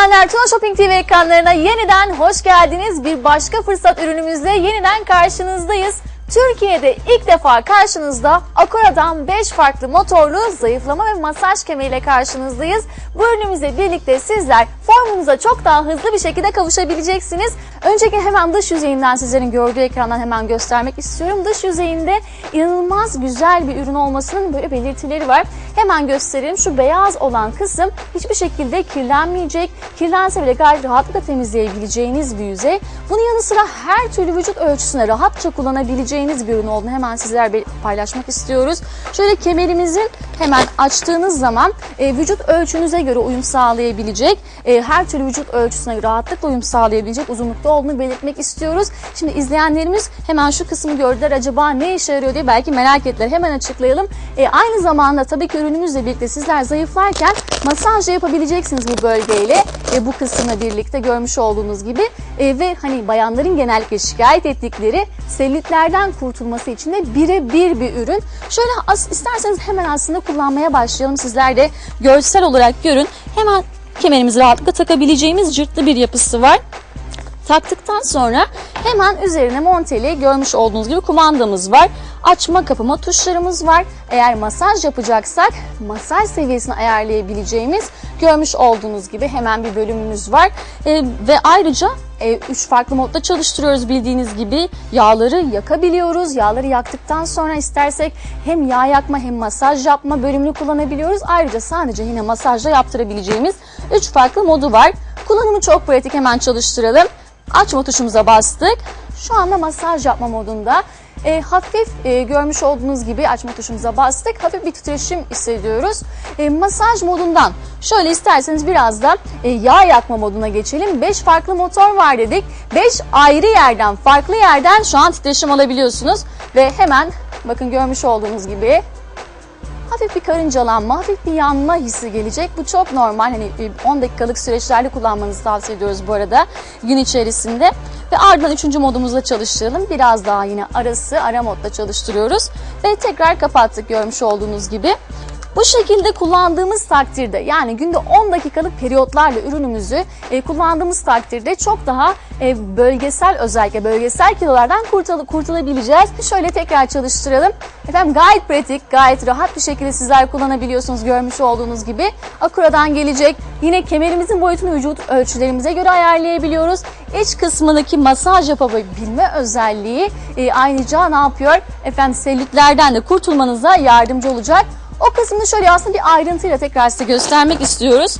izleyenler Tuna Shopping TV ekranlarına yeniden hoş geldiniz. Bir başka fırsat ürünümüzle yeniden karşınızdayız. Türkiye'de ilk defa karşınızda Akora'dan 5 farklı motorlu zayıflama ve masaj kemeriyle karşınızdayız. Bu ürünümüzle birlikte sizler formunuza çok daha hızlı bir şekilde kavuşabileceksiniz. Önceki hemen dış yüzeyinden sizlerin gördüğü ekrandan hemen göstermek istiyorum. Dış yüzeyinde inanılmaz güzel bir ürün olmasının böyle belirtileri var. Hemen göstereyim. Şu beyaz olan kısım hiçbir şekilde kirlenmeyecek. Kirlense bile gayet rahatlıkla temizleyebileceğiniz bir yüzey. Bunun yanı sıra her türlü vücut ölçüsüne rahatça kullanabileceğiniz bir ürün olduğunu hemen sizlerle paylaşmak istiyoruz. Şöyle kemerimizin hemen açtığınız zaman e, vücut ölçünüze göre uyum sağlayabilecek, e, her türlü vücut ölçüsüne rahatlıkla uyum sağlayabilecek uzunlukta olduğunu belirtmek istiyoruz. Şimdi izleyenlerimiz hemen şu kısmı gördüler acaba ne işe yarıyor diye belki merak ettiler. Hemen açıklayalım. E, aynı zamanda tabii ki ürünümüzle birlikte sizler zayıflarken masaj da yapabileceksiniz bu bölgeyle. E, bu kısımla birlikte görmüş olduğunuz gibi. E, ve hani bayanların genellikle şikayet ettikleri selülitlerden kurtulması için de birebir bir ürün. Şöyle as- isterseniz hemen aslında kullanmaya başlayalım. Sizler de görsel olarak görün. Hemen kemerimizi rahatlıkla takabileceğimiz cırtlı bir yapısı var. Taktıktan sonra hemen üzerine monteli görmüş olduğunuz gibi kumandamız var. Açma kapama tuşlarımız var. Eğer masaj yapacaksak masaj seviyesini ayarlayabileceğimiz görmüş olduğunuz gibi hemen bir bölümümüz var. Ee, ve ayrıca 3 farklı modda çalıştırıyoruz bildiğiniz gibi. Yağları yakabiliyoruz. Yağları yaktıktan sonra istersek hem yağ yakma hem masaj yapma bölümünü kullanabiliyoruz. Ayrıca sadece yine masajla yaptırabileceğimiz 3 farklı modu var. Kullanımı çok pratik hemen çalıştıralım. Açma tuşumuza bastık. Şu anda masaj yapma modunda. E, hafif e, görmüş olduğunuz gibi açma tuşumuza bastık. Hafif bir titreşim hissediyoruz. E, masaj modundan şöyle isterseniz biraz da e, yağ yakma moduna geçelim. 5 farklı motor var dedik. 5 ayrı yerden, farklı yerden şu an titreşim alabiliyorsunuz. Ve hemen bakın görmüş olduğunuz gibi hafif bir karıncalanma, hafif bir yanma hissi gelecek. Bu çok normal. Hani 10 dakikalık süreçlerde kullanmanızı tavsiye ediyoruz bu arada gün içerisinde. Ve ardından üçüncü modumuzla çalıştıralım. Biraz daha yine arası, ara modda çalıştırıyoruz. Ve tekrar kapattık görmüş olduğunuz gibi. Bu şekilde kullandığımız takdirde yani günde 10 dakikalık periyotlarla ürünümüzü e, kullandığımız takdirde çok daha e, bölgesel özellikle bölgesel kilolardan kurtul kurtulabileceğiz. Şöyle tekrar çalıştıralım. Efendim gayet pratik, gayet rahat bir şekilde sizler kullanabiliyorsunuz görmüş olduğunuz gibi. Akura'dan gelecek. Yine kemerimizin boyutunu vücut ölçülerimize göre ayarlayabiliyoruz. İç kısmındaki masaj yapabilme özelliği e, ayrıca ne yapıyor? Efendim selülitlerden de kurtulmanıza yardımcı olacak. O kısmını şöyle aslında bir ayrıntıyla tekrar size göstermek istiyoruz.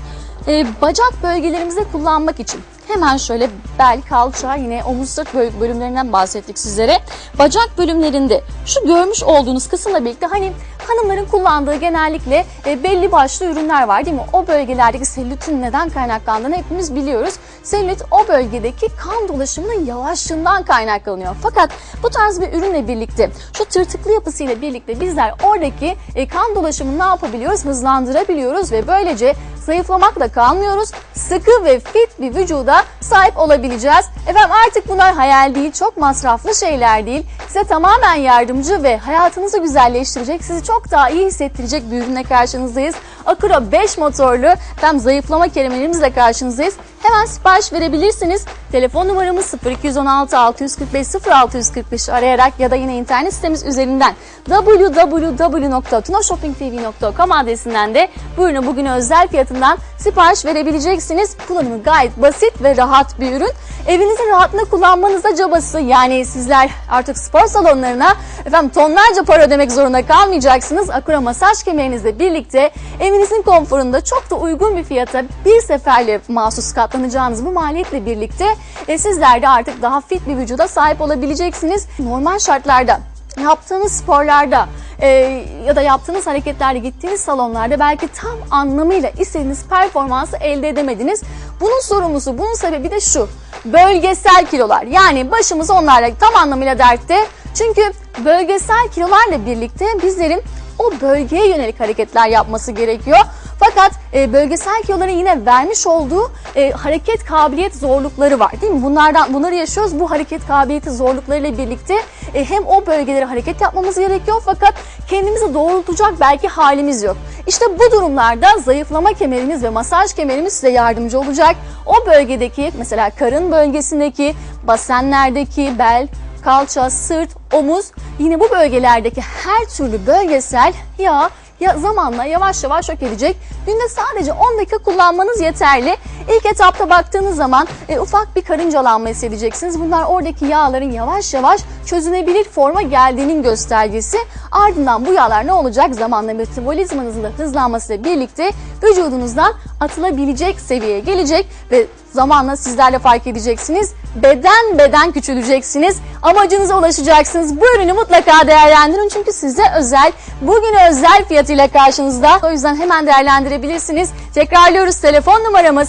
Ee, bacak bölgelerimizde kullanmak için hemen şöyle bel, kalça, yine omuz sırt bölümlerinden bahsettik sizlere. Bacak bölümlerinde şu görmüş olduğunuz kısımla birlikte hani hanımların kullandığı genellikle e, belli başlı ürünler var değil mi? O bölgelerdeki selülitin neden kaynaklandığını hepimiz biliyoruz. Selülit o bölgedeki kan dolaşımının yavaşlığından kaynaklanıyor. Fakat bu tarz bir ürünle birlikte şu tırtıklı yapısıyla birlikte bizler oradaki e, kan dolaşımını ne yapabiliyoruz? Hızlandırabiliyoruz ve böylece zayıflamakla kalmıyoruz. Sıkı ve fit bir vücuda sahip olabileceğiz. Efendim artık bunlar hayal değil, çok masraflı şeyler değil. Size tamamen yardımcı ve hayatınızı güzelleştirecek, sizi çok daha iyi hissettirecek bir ürünle karşınızdayız. Akura 5 motorlu efendim zayıflama kemerlerimizle karşınızdayız. Hemen sipariş verebilirsiniz. Telefon numaramız 0216 645 0645 arayarak ya da yine internet sitemiz üzerinden www.tunashoppingtv.com adresinden de bu ürünü bugün özel fiyatından sipariş verebileceksiniz. Kullanımı gayet basit ve rahat bir ürün. Evinizin rahatlığı kullanmanızda cabası yani sizler artık spor salonlarına efendim tonlarca para ödemek zorunda kalmayacaksınız. Akura masaj kemerinizle birlikte evinizin konforunda çok da uygun bir fiyata bir seferle mahsus katlanacağınız bu maliyetle birlikte e, sizler de artık daha fit bir vücuda sahip olabileceksiniz. Normal şartlarda yaptığınız sporlarda e, ya da yaptığınız hareketlerde gittiğiniz salonlarda belki tam anlamıyla istediğiniz performansı elde edemediniz. Bunun sorumlusu, bunun sebebi de şu. Bölgesel kilolar. Yani başımız onlarla tam anlamıyla dertte. Çünkü bölgesel kilolarla birlikte bizlerin o bölgeye yönelik hareketler yapması gerekiyor. Fakat e, bölgesel kiloların yine vermiş olduğu e, hareket kabiliyet zorlukları var değil mi? Bunlardan bunları yaşıyoruz. Bu hareket kabiliyeti zorluklarıyla birlikte e, hem o bölgelere hareket yapmamız gerekiyor fakat kendimizi doğrultacak belki halimiz yok. İşte bu durumlarda zayıflama kemerimiz ve masaj kemerimiz size yardımcı olacak. O bölgedeki mesela karın bölgesindeki, basenlerdeki, bel, kalça, sırt, omuz yine bu bölgelerdeki her türlü bölgesel yağ ya zamanla yavaş yavaş yok edecek. Günde sadece 10 dakika kullanmanız yeterli. İlk etapta baktığınız zaman e, ufak bir karıncalanma hissedeceksiniz. Bunlar oradaki yağların yavaş yavaş çözünebilir forma geldiğinin göstergesi. Ardından bu yağlar ne olacak? Zamanla metabolizmanızın da hızlanmasıyla birlikte vücudunuzdan atılabilecek seviyeye gelecek ve zamanla sizlerle fark edeceksiniz. Beden beden küçüleceksiniz. Amacınıza ulaşacaksınız. Bu ürünü mutlaka değerlendirin çünkü size özel, bugüne özel fiyatıyla karşınızda. O yüzden hemen değerlendirebilirsiniz. Tekrarlıyoruz telefon numaramız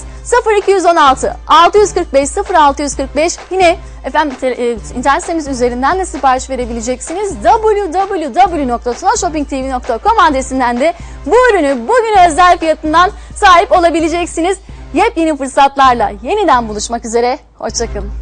0216 645 0645 yine efendim e, internet sitemiz üzerinden de sipariş verebileceksiniz. www.tunashoppingtv.com adresinden de bu ürünü bugün özel fiyatından sahip olabileceksiniz. Yepyeni fırsatlarla yeniden buluşmak üzere. Hoşçakalın.